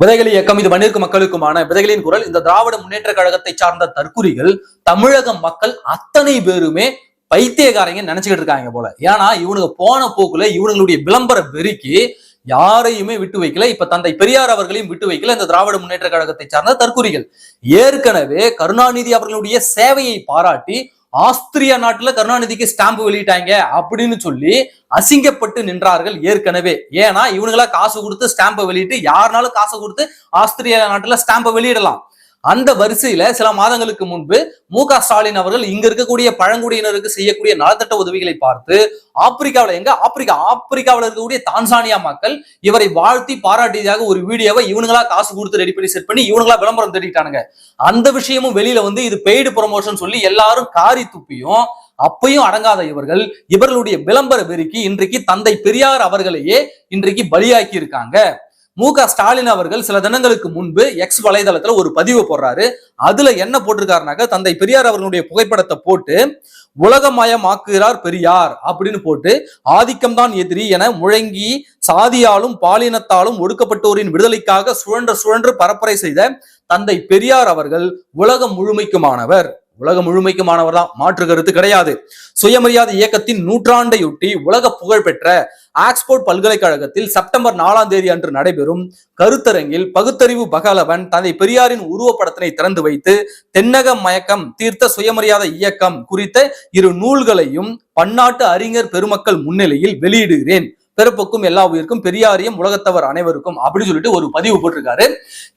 விதைகளி இயக்கம் இது மண்ணிற்கு மக்களுக்குமான விதைகளின் குரல். இந்த திராவிட முன்னேற்ற கழகத்தை சார்ந்த தற்குறிகள் தமிழக மக்கள் அத்தனை பேருமே பைத்தியக்காரங்க நினைச்சுக்கிட்டு இருக்காங்க போல. ஏன்னா இவனுங்க போன போக்குல இவனுங்களுடைய விளம்பர வெறிக்கு யாரையுமே விட்டு வைக்கல. இப்ப தந்தை பெரியார் அவர்களையும் விட்டு வைக்கல. இந்த திராவிட முன்னேற்ற கழகத்தை சார்ந்த தற்குறிகள். ஏற்கனவே கருணாநிதி அவர்களுடைய சேவையை பாராட்டி ஆஸ்திரியா நாட்டுல கருணாநிதிக்கு ஸ்டாம்பு வெளியிட்டாங்க அப்படின்னு சொல்லி அசிங்கப்பட்டு நின்றார்கள் ஏற்கனவே. ஏன்னா இவனுங்களா காசு கொடுத்து ஸ்டாம்பை வெளியிட்டு யாருனாலும் காசு கொடுத்து ஆஸ்திரியா நாட்டுல ஸ்டாம்பை வெளியிடலாம். அந்த வரிசையில சில மாதங்களுக்கு முன்பு மு க ஸ்டாலின் அவர்கள் இங்க இருக்கக்கூடிய பழங்குடியினருக்கு செய்யக்கூடிய நலத்திட்ட உதவிகளை பார்த்து ஆப்பிரிக்காவில் எங்க? ஆப்பிரிக்கா. ஆப்பிரிக்காவில் இருக்கக்கூடிய தான்சானியா மக்கள் இவரை வாழ்த்தி பாராட்டியதாக ஒரு வீடியோவை இவனுங்களா காசு கொடுத்து ரெடி பண்ணி செட் பண்ணி இவனுங்களா விளம்பரம் தேடிட்டானுங்க. அந்த விஷயமும் வெளியில வந்து இது பெய்டு ப்ரொமோஷன் சொல்லி எல்லாரும் காரி துப்பியும் அப்பையும் அடங்காத இவர்கள் இவர்களுடைய விளம்பர வெறிக்கு இன்றைக்கு தந்தை பெரியார் அவர்களையே இன்றைக்கு பலியாக்கி இருக்காங்க மு க. ஸ்டாலின் அவர்கள் சில தினங்களுக்கு முன்பு எக்ஸ் வலைதளத்துல ஒரு பதிவு போடுறாரு. அதுல என்ன போட்டிருக்காருனாக்க தந்தை பெரியார் அவர்களுடைய புகைப்படத்தை போட்டு உலகமயமாக்குகிறார் பெரியார் அப்படின்னு போட்டு ஆதிக்கம்தான் எதிரி என முழங்கி சாதியாலும் பாலினத்தாலும் ஒடுக்கப்பட்டோரின் விடுதலைக்காக சுழன்ற சுழன்று பரப்புரை செய்த தந்தை பெரியார் அவர்கள் உலகம் முழுமைக்குமானவர். உலகம் முழுமைக்குமானவர் தான். மாற்று கருத்து கிடையாது. சுயமரியாதை இயக்கத்தின் நூற்றாண்டையொட்டி உலக புகழ்பெற்ற ஆக்ஸ்போர்ட் பல்கலைக்கழகத்தில் செப்டம்பர் நாலாம் தேதி அன்று நடைபெறும் கருத்தரங்கில் பகுத்தறிவு பகலவன் தந்தை பெரியாரின் உருவப்படத்தினை திறந்து வைத்து தென்னக மயக்கம் தீர்த்த சுயமரியாதை இயக்கம் குறித்த இரு நூல்களையும் பன்னாட்டு அறிஞர் பெருமக்கள் முன்னிலையில் வெளியிடுகிறேன். பிறப்புக்கும் எல்லா உயிருக்கும் பெரியாரியும் உலகத்தவர் அனைவருக்கும் அப்படின்னு சொல்லிட்டு ஒரு பதிவு போட்டிருக்காரு.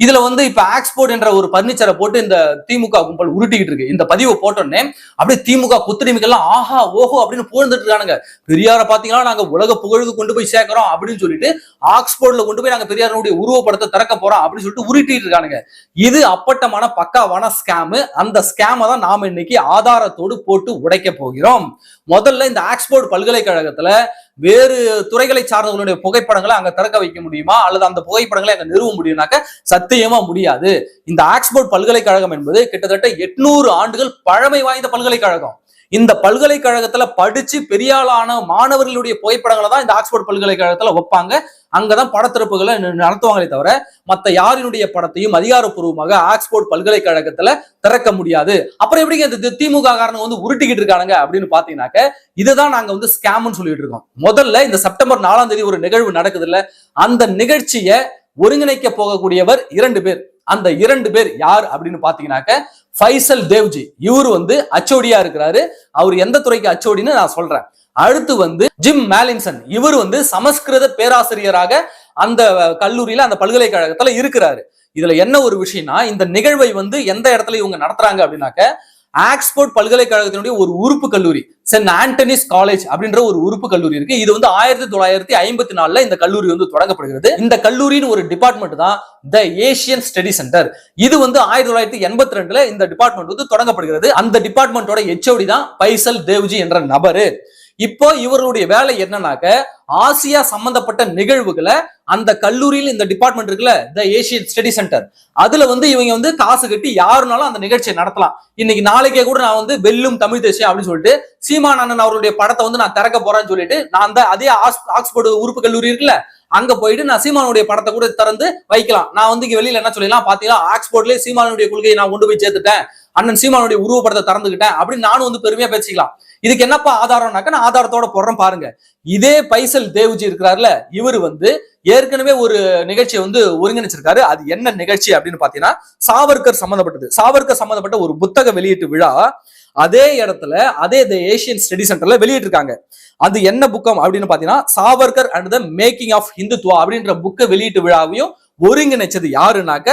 இதுல வந்து இப்ப ஆக்ஸ்போர்ட் என்ற ஒரு பர்னிச்சரை போட்டு இந்த திமுக கும்பல் உருட்டிக்கிட்டு இருக்கு. இந்த பதிவை போட்டோன்னே அப்படியே திமுக குத்துரிமைக்கெல்லாம் ஆஹா ஓஹோ அப்படின்னு புகழ்ந்துட்டு இருக்கானுங்க. பெரியாரை பாத்தீங்கன்னா நாங்க உலக புகழுக்கு கொண்டு போய் சேர்க்கிறோம் அப்படின்னு சொல்லிட்டு ஆக்ஸ்போர்ட்ல கொண்டு போய் நாங்க பெரியாருடைய உருவப்படத்தை திறக்க போறோம் அப்படின்னு சொல்லிட்டு உருட்டிட்டு இருக்கானுங்க. இது அப்பட்டமான பக்காவான ஸ்கேமு அந்த ஸ்கேமை தான் நாம இன்னைக்கு ஆதாரத்தோடு போட்டு உடைக்க போகிறோம். முதல்ல இந்த ஆக்ஸ்போர்ட் பல்கலைக்கழகத்துல வேறு துறைகளை சார்ந்தவர்களுடைய புகைப்படங்களை அங்க திறக்க வைக்க முடியுமா? அல்லது அந்த புகைப்படங்களை அங்க நிறுவ முடியும்னாக்க சத்தியமா முடியாது. இந்த ஆக்ஸ்போர்ட் பல்கலைக்கழகம் என்பது கிட்டத்தட்ட எட்நூறு ஆண்டுகள் பழமை வாய்ந்த பல்கலைக்கழகம். இந்த பல்கலைக்கழகத்துல படிச்சு பெரியாளான மாணவர்களுடைய புகைப்படங்களை தான் இந்த ஆக்ஸ்போர்ட் பல்கலைக்கழகத்துல வைப்பாங்க. அங்கதான் படத்திறப்புகளை நடத்துவாங்களே தவிர மற்ற யாரினுடைய படத்தையும் அதிகாரப்பூர்வமாக ஆக்ஸ்போர்ட் பல்கலைக்கழகத்துல திறக்க முடியாது. அப்புறம் எப்படிங்க இந்த தி- திமுக காரணம் வந்து உருட்டிக்கிட்டு இருக்கானுங்க அப்படின்னு பாத்தீங்கன்னாக்க இதுதான் நாங்க வந்து ஸ்கேம்னு சொல்லிட்டு இருக்கோம். முதல்ல இந்த செப்டம்பர் நாலாம் தேதி ஒரு நிகழ்வு நடக்குது இல்ல அந்த நிகழ்ச்சியை ஒருங்கிணைக்க போகக்கூடியவர் இரண்டு பேர். அந்த இரண்டு பேர் யார் அப்படின்னு பாத்தீங்கன்னாக்க ஃபைசல் தேவ்ஜி. இவர் வந்து அச்சோடியா இருக்கிறாரு. அவர் எந்த துறைக்கு அச்சோடின்னு நான் சொல்றேன். அடுத்து வந்து ஜிம் மேலின்சன். இவர் வந்து சமஸ்கிருத பேராசிரியராக அந்த கல்லூரியில அந்த பல்கலைக்கழகத்துல இருக்கிறாரு. இதுல என்ன ஒரு விஷயம்னா இந்த நிகழ்வை வந்து எந்த இடத்துல இவங்க நடத்துறாங்க அப்படின்னாக்க ஆக்ஸ்போர்ட் பல்கலைக்கழகத்தினுடைய ஒரு உறுப்பு கல்லூரி சென்ட் ஆண்டனிஸ் காலேஜ் அப்படின்ற ஒரு உறுப்பு கல்லூரி இருக்கு. இது வந்து ஆயிரத்தி தொள்ளாயிரத்தி ஐம்பத்தி நாலுல இந்த கல்லூரி வந்து தொடங்கப்படுகிறது. இந்த கல்லூரியின் ஒரு டிபார்ட்மெண்ட் தான் த ஏசியன் ஸ்டடி சென்டர் இது வந்து ஆயிரத்தி தொள்ளாயிரத்தி எண்பத்தி ரெண்டுல இந்த டிபார்ட்மெண்ட் வந்து தொடங்கப்படுகிறது. அந்த டிபார்ட்மெண்ட்டோட ஹெச்ஓடி தான் பைசல் தேவ்ஜி என்ற நபரு. இப்போ இவர்களுடைய வேலை என்னன்னாக்க ஆசியா சம்பந்தப்பட்ட நிகழ்வுகளை அந்த கல்லூரியில் இந்த டிபார்ட்மெண்ட் இருக்குல்ல த ஏசியன் ஸ்டடி சென்டர் அதுல வந்து இவங்க வந்து காசு கட்டி யாருனாலும் அந்த நிகழ்ச்சியை நடத்தலாம். இன்னைக்கு நாளைக்கே கூட நான் வந்து வெல்லும் தமிழ் தேசியம் அப்படின்னு சொல்லிட்டு சீமானந்தன் அண்ணன் அவருடைய படத்தை வந்து நான் திறக்க போறேன்னு சொல்லிட்டு நான் அந்த அதே ஆக்ஸ்- ஆக்ஸ்போர்டு உறுப்பு கல்லூரி இருக்குல்ல அங்க போயிட்டு நான் சீமானுடைய படத்தை கூட திறந்து வைக்கலாம். நான் வந்து இங்க வெளியில என்ன சொல்லிடலாம்? பாத்தீங்கன்னா ஆக்ஸ்போர்ட்லயே சீமானுடைய கொள்கையை நான் கொண்டு போய் சேர்த்துட்டேன். அண்ணன் சீமானுடைய உருவப்படத்தை திறந்துக்கிட்டேன் அப்படின்னு நானும் வந்து பெருமையா பேசிக்கலாம். இதுக்கு என்னப்பா ஆதாரம்னாக்க நான் ஆதாரத்தோட போடுறேன் பாருங்க. இதே பைசல் தேவ்ஜி இருக்கிறாருல இவர் வந்து ஏற்கனவே ஒரு நிகழ்ச்சியை வந்து ஒருங்கிணைச்சிருக்காரு. அது என்ன நிகழ்ச்சி அப்படின்னு பாத்தீங்கன்னா சாவர்கர் சம்பந்தப்பட்டது. சாவர்கர் சம்பந்தப்பட்ட ஒரு புத்தக வெளியீட்டு விழா அதே இடத்துல அதே த ஏசியன் ஸ்டடி சென்டர்ல வெளியிட்டிருக்காங்க. அது என்ன புக்கம் அப்படின்னு பாத்தீங்கன்னா Savarkar and the making of Hindutva அப்படின்ற புக்கை வெளியீட்டு விழாவையும் ஒருங்கிணைச்சது யாருனாக்க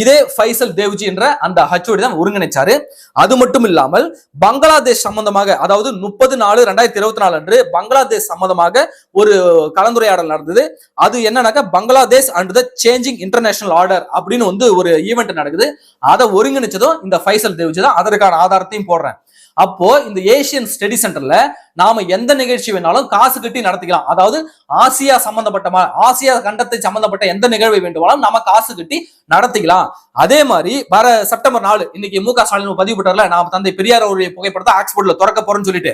இதே ஃபைசல் தேவ்ஜி என்ற அந்த ஹச்ஓடி தான் ஒருங்கிணைச்சாரு. அது மட்டும் இல்லாமல் பங்களாதேஷ் சம்பந்தமாக அதாவது முப்பது நாலு ரெண்டாயிரத்தி இருபத்தி நாலு அன்று பங்களாதேஷ் சம்பந்தமாக ஒரு கலந்துரையாடல் நடந்தது. அது என்னன்னாக்க Bangladesh and the changing international order அப்படின்னு வந்து ஒரு ஈவெண்ட் நடக்குது. அதை ஒருங்கிணைச்சதும் இந்த ஃபைசல் தேவ்ஜி தான். அதற்கான ஆதாரத்தையும் போடுறேன். அப்போ இந்த ஏசியன் ஸ்டடி சென்டர்ல நாம எந்த நிகழ்ச்சி வேணாலும் காசு கட்டி நடத்திக்கலாம். அதாவது ஆசியா சம்பந்தப்பட்ட ஆசியா கண்டத்தை சம்பந்தப்பட்ட எந்த நிகழ்வை வேண்டுமானாலும் நம்ம காசு கட்டி நடத்திக்கலாம். அதே மாதிரி வர செப்டம்பர் நாலு இன்னைக்கு மு க. ஸ்டாலின் பதிவு போட்டார்ல நாம தந்தை பெரியார் அவருடைய புகைப்படத்தை ஆக்ஸ்போர்ட்ல திறக்க போறோம்னு சொல்லிட்டு.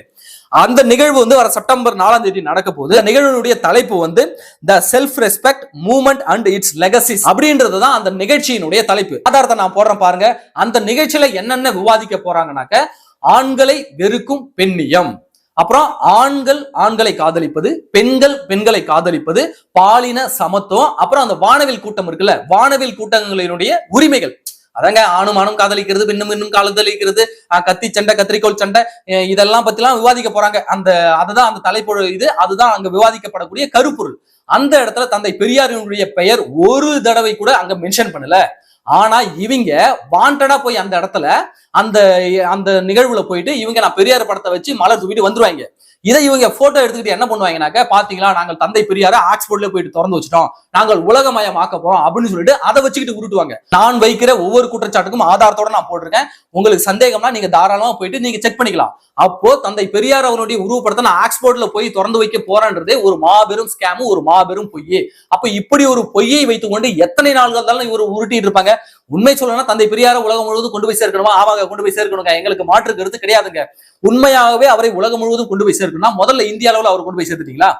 அந்த நிகழ்வு வந்து வர செப்டம்பர் நாலாம் தேதி நடக்க போகுது. நிகழ்வுடைய நிகழ்வினுடைய தலைப்பு வந்து the self respect movement and its legacy அப்படின்றது தான் அந்த நிகழ்ச்சியினுடைய தலைப்பு. ஆதாரத்தை நான் போடுறேன் பாருங்க. அந்த நிகழ்ச்சியில என்னென்ன விவாதிக்க போறாங்கனாக்க ஆண்களை வெறுக்கும் பெண்ணியம். அப்புறம் ஆண்கள் ஆண்களை காதலிப்பது பெண்கள் பெண்களை காதலிப்பது பாலின சமத்துவம் அப்புறம் அந்த வானவில் கூட்டம் இருக்குல்ல வானவில் கூட்டங்களினுடைய உரிமைகள். அதாங்க ஆணும் ஆணும் காதலிக்கிறது பெண்ணும் பெண்ணும் காதலிக்கிறது அஹ் கத்தி சண்டை கத்திரிக்கோள் சண்டை இதெல்லாம் இதெல்லாம் பத்திலாம் விவாதிக்க போறாங்க. அந்த அதுதான் அந்த தலைப்பொழு இது அதுதான் அங்க விவாதிக்கப்படக்கூடிய கருப்பொருள். அந்த இடத்துல தந்தை பெரியாரினுடைய பெயர் ஒரு தடவை கூட அங்க மென்ஷன் பண்ணல. ஆனா இவங்க வாண்டடா போய் அந்த இடத்துல அந்த அந்த நிகழ்வுல போயிட்டு இவங்க நான் பெரியார் படத்தை வச்சு மலர் தூக்கிட்டு வந்துருவாங்க. இதை இவங்க போட்டோ எடுத்துக்கிட்டு என்ன பண்ணுவாங்கனாக்க பாத்தீங்களா நாங்கள் தந்தை பெரியார ஆக்ஸ்போர்ட்ல போயிட்டு திறந்து வச்சுட்டோம். நாங்கள் உலகமயமாக்க போறோம் அப்படின்னு சொல்லிட்டு அதை வச்சுக்கிட்டு உருட்டுவாங்க. நான் வைக்கிற ஒவ்வொரு குற்றச்சாட்டுக்கும் ஆதாரத்தோட நான் போட்டிருக்கேன். உங்களுக்கு சந்தேகம்னா நீங்க தாராளமா போயிட்டு நீங்க செக் பண்ணிக்கலாம். அப்போ தந்தை பெரியார் அவருடைய உருவப்படத்தை நான் ஆக்ஸ்போர்ட்ல போய் திறந்து வைக்க போறேன்றதே ஒரு மாபெரும் ஸ்கேமு ஒரு மாபெரும் பொய் அப்ப இப்படி ஒரு பொய்யை வைத்துக்கொண்டு எத்தனை நாள்கள் தான் இவர் உருட்டிட்டு இருப்பாங்க? உண்மை சொல்லணும்னா தந்தை பெரியார உலகம் முழுவதும் கொண்டு போய் சேர்க்கணுமா? ஆமாங்க கொண்டு போய் சேர்க்கணுங்க. எங்களுக்கு மாற்று கருத்து கிடையாதுங்க. உண்மையாகவே அவரை உலகம் முழுவதும் கொண்டு போய் சேர்க்கணும்னா முதல்ல இந்திய அளவுல அவர் கொண்டு போய் சேர்த்துட்டீங்களா?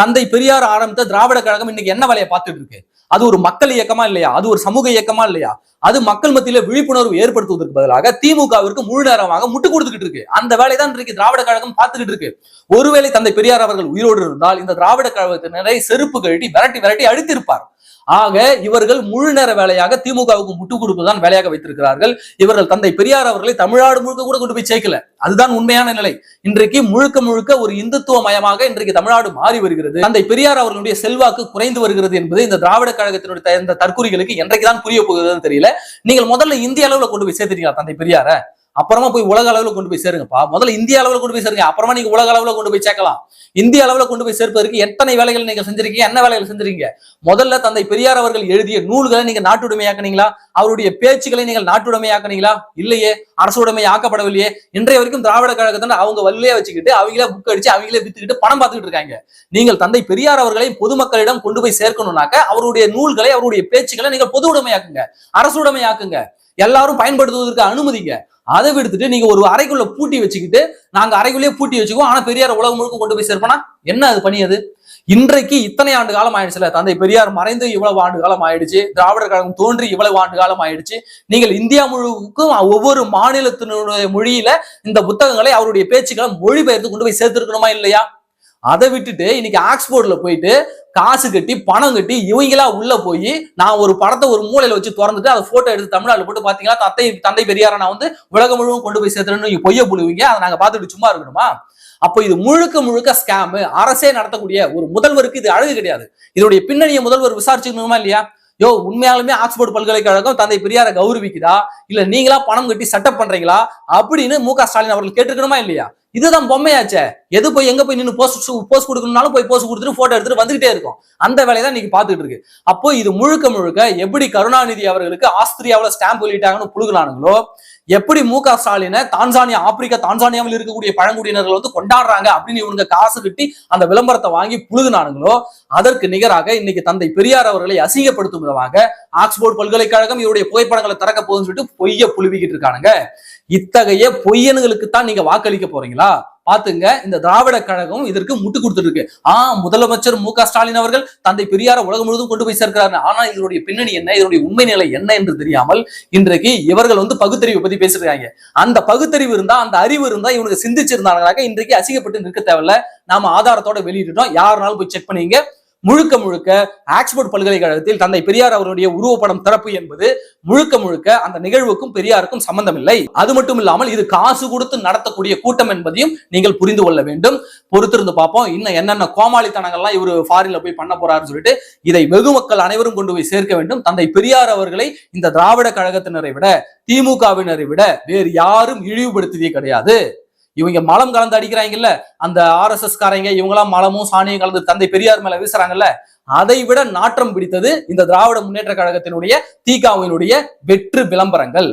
தந்தை பெரியார் ஆரம்பித்த திராவிட கழகம் இன்னைக்கு என்ன வேலையை பார்த்துட்டு இருக்கு? அது ஒரு மக்கள் இயக்கமா இல்லையா? அது ஒரு சமூக இயக்கமா இல்லையா? அது மக்கள் மத்தியில விழிப்புணர்வு ஏற்படுத்துவதற்கு பதிலாக திமுகவிற்கு முழு நேரமாக முட்டு கொடுத்துக்கிட்டு இருக்கு. அந்த வேலை தான் இன்றைக்கு திராவிட கழகம் பார்த்துக்கிட்டு இருக்கு. ஒருவேளை தந்தை பெரியார் அவர்கள் உயிரோடு இருந்தால் இந்த திராவிட கழகத்தினரை செருப்பு கழட்டி விரட்டி விரட்டி அழித்திருப்பார் ஆக இவர்கள் முழு நேர வேலையாக திமுகவுக்கு முட்டு கொடுப்பதுதான் வேலையாக வைத்திருக்கிறார்கள். இவர்கள் தந்தை பெரியார் அவர்களை தமிழ்நாடு முழுக்க கூட கொண்டு போய் சேர்க்கல. அதுதான் உண்மையான நிலை. இன்றைக்கு முழுக்க முழுக்க ஒரு இந்துத்துவ மயமாக இன்றைக்கு தமிழ்நாடு மாறி வருகிறது. தந்தை பெரியார் அவர்களுடைய செல்வாக்கு குறைந்து வருகிறது என்பது இந்த திராவிட கழகத்தினுடைய இந்த தற்கொலைகளுக்கு என்றைக்கு தான் புரிய போகுதுன்னு தெரியல. நீங்கள் முதல்ல இந்திய அளவுல கொண்டு போய் சேர்த்துட்டீங்களா தந்தை பெரியார? அப்புறமா போய் உலக அளவில் கொண்டு போய் சேருங்கப்பா. முதல்ல இந்திய அளவில் கொண்டு போய் சேருங்க. அப்புறமா நீங்க உலக அளவில் கொண்டு போய் சேர்க்கலாம். இந்திய அளவில் கொண்டு போய் சேர்ப்பதற்கு எத்தனை வேலைகள் நீங்க செஞ்சிருக்கீங்க? என்ன வேலைகள் செஞ்சிருக்கீங்க? முதல்ல தந்தை பெரியார் அவர்கள் எழுதிய நூல்களை நீங்க நாட்டுடைமையாக்குனீங்களா? அவருடைய பேச்சுக்களை நீங்கள் நாட்டுடைமையாக்குனீங்களா? இல்லையே. அரசு உடைமை ஆக்கப்படவில்லையே. இன்றைய வரைக்கும் திராவிட கழகத்தை அவங்க வல்லையே வச்சுக்கிட்டு அவங்களே புக் அடிச்சு அவங்களே வித்துக்கிட்டு பணம் பார்த்துக்கிட்டு இருக்காங்க. நீங்கள் தந்தை பெரியார் அவர்களை பொதுமக்களிடம் கொண்டு போய் சேர்க்கணும்னாக்க அவருடைய நூல்களை அவருடைய பேச்சுக்களை நீங்கள் பொது உடைமையாக்குங்க அரசு உடைமையாக்குங்க எல்லாரும் பயன்படுத்துவதற்கு அனுமதிங்க. அதை விடுத்துட்டு நீங்க ஒரு அறைக்குள்ள பூட்டி வச்சுக்கிட்டு நாங்க அறைக்குள்ளேயே பூட்டி வச்சுக்குவோம். ஆனா பெரியார் உலகம் முழுக்க கொண்டு போய் சேர்ப்பனா என்ன அது பணி அது? இன்றைக்கு இத்தனை ஆண்டு காலம் ஆயிடுச்சுல தந்தை பெரியார் மறைந்து இவ்வளவு ஆண்டு காலம் ஆயிடுச்சு. திராவிடர் கழகம் தோன்றி இவ்வளவு ஆண்டு காலம் ஆயிடுச்சு. நீங்கள் இந்தியா முழுக்கும் ஒவ்வொரு மாநிலத்தினுடைய மொழியில இந்த புத்தகங்களை அவருடைய பேச்சுக்களை மொழிபெயர்த்து கொண்டு போய் சேர்த்திருக்கணுமா இல்லையா? அதை விட்டுட்டு இன்னைக்கு ஆக்ஸ்போர்ட்ல போயிட்டு காசு கட்டி பணம் கட்டி இவங்களா உள்ள போய் நான் ஒரு படத்தை ஒரு மூலையில வச்சு திறந்துட்டு அதை போட்டோ எடுத்து தமிழ்நாடு போட்டு பாத்தீங்களா? தத்தை தந்தை பெரியார நான் வந்து உலகம் முழுவதும் கொண்டு போய் சேர்த்துறேன்னு நீங்க பொய்ய புழுவீங்க. அதை நாங்க பார்த்துட்டு சும்மா இருக்கணுமா? அப்போ இது முழுக்க முழுக்க ஸ்கேம் அரசே நடத்தக்கூடிய ஒரு முதல்வருக்கு இது அழகு கிடையாது. இதோடைய பின்னணியை முதல்வர் விசாரிச்சுக்கணுமா இல்லையா? யோ உண்மையாலுமே ஆக்ஸ்போர்ட் பல்கலைக்கழகம் தந்தை பெரியார கௌரவிக்குதா? இல்ல நீங்களா பணம் கட்டி செட்டப் பண்றீங்களா? அப்படின்னு மு க ஸ்டாலின் அவர்கள் கேட்டுக்கணுமா இல்லையா? இதுதான் பொம்மையாச்சே. எது போய் எங்க போய் நின்று போஸ்ட் போஸ்ட் கொடுக்கணும்னாலும் போய் போஸ்ட் கொடுத்துட்டு போட்டோ எடுத்துட்டு வந்துகிட்டே இருக்கும். அந்த வேலையை தான் இன்னைக்கு பாத்துட்டு இருக்கு. அப்போ இது முழுக்க முழுக்க எப்படி கருணாநிதி அவர்களுக்கு ஆஸ்திரியாவில் ஸ்டாம்ப் வெளியிட்டாங்கன்னு புழுகுனானுங்களோ எப்படி மு க ஸ்டாலினை தான்சானியா ஆப்பிரிக்கா தான்சானியாவில் இருக்கக்கூடிய பழங்குடியினர்கள் வந்து கொண்டாடுறாங்க அப்படின்னு இவனுங்க காசு கட்டி அந்த விளம்பரத்தை வாங்கி புழுகுனானுங்களோ அதற்கு நிகராக இன்னைக்கு தந்தை பெரியார் அவர்களை அசிங்கப்படுத்தும் விதமாக ஆக்ஸ்போர்ட் பல்கலைக்கழகம் இவருடைய புகைப்படங்களை திறக்க போகுதுன்னு சொல்லிட்டு பொய்ய புழுவிக்கிட்டு இருக்கானுங்க. இத்தகைய பொய்யனுகளுக்கு தான் நீங்க வாக்களிக்க போறீங்களா? பாத்துங்க இந்த திராவிட கழகம் இதற்கு முட்டு கொடுத்துட்டு இருக்கு ஆ முதலமைச்சர் மு ஸ்டாலின் அவர்கள் தந்தை பெரியார உலகம் முழுவதும் கொண்டு போய் சேர்க்கிறாரு ஆனா இதனுடைய பின்னணி என்ன? இதனுடைய உண்மை நிலை என்ன என்று தெரியாமல் இன்றைக்கு இவர்கள் வந்து பகுத்தறிவு பத்தி பேசிருக்காங்க அந்த பகுத்தறிவு இருந்தா அந்த அறிவு இருந்தா இவனுக்கு சிந்திச்சிருந்தாங்க இன்றைக்கு அசிங்கப்பட்டு நிற்க தேவையில்ல. நாம ஆதாரத்தோட வெளியிட்டோம் யாருனாலும் போய் செக் பண்ணீங்க. முழுக்க முழுக்க ஆக்ஸ்போர்ட் பல்கலைக்கழகத்தில் தந்தை பெரியார் அவருடைய உருவப்படம் திறப்பு என்பது முழுக்க முழுக்க அந்த நிகழ்வுக்கும் பெரியாருக்கும் சம்பந்தம் இல்லை அது மட்டும் இல்லாமல் இது காசு கொடுத்து நடத்தக்கூடிய கூட்டம் என்பதையும் நீங்கள் புரிந்து கொள்ள வேண்டும். பொறுத்திருந்து பார்ப்போம். இன்னும் என்னென்ன கோமாளித்தனங்கள்லாம் இவர் ஃபாரின்ல போய் பண்ண போறாருன்னு சொல்லிட்டு இதை வெகு மக்கள் அனைவரும் கொண்டு போய் சேர்க்க வேண்டும். தந்தை பெரியார் அவர்களை இந்த திராவிட கழகத்தினரை விட திமுகவினரை விட வேறு யாரும் இழிவுபடுத்தியதே கிடையாது. இவங்க மலம் கலந்து அடிக்கிறாங்கல்ல அந்த ஆர்எஸ்எஸ் காரங்க இவங்களாம் மலமும் சாணியும் கலந்து தந்தை பெரியார் மேல வீசுறாங்கல்ல அதை விட நாற்றம் பிடித்தது இந்த திராவிட முன்னேற்ற கழகத்தினுடைய தீகாவினுடைய வெற்று விளம்பரங்கள்.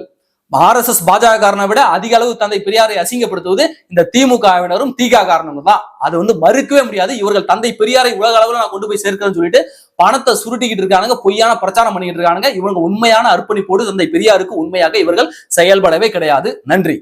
ஆர்எஸ்எஸ் பாஜக காரனை விட அதிக அளவு தந்தை பெரியாரை அசிங்கப்படுத்துவது இந்த திமுகவினரும் தீகா காரணமும் தான். அது வந்து மறுக்கவே முடியாது. இவர்கள் தந்தை பெரியாரை உலக அளவில் நான் கொண்டு போய் சேர்க்கிறேன்னு சொல்லிட்டு பணத்தை சுருட்டிக்கிட்டு இருக்கானுங்க பொய்யான பிரச்சாரம் பண்ணிக்கிட்டு இருக்கானுங்க. இவங்க உண்மையான அர்ப்பணிப்போடு தந்தை பெரியாருக்கு உண்மையாக இவர்கள் செயல்படவே கிடையாது. நன்றி.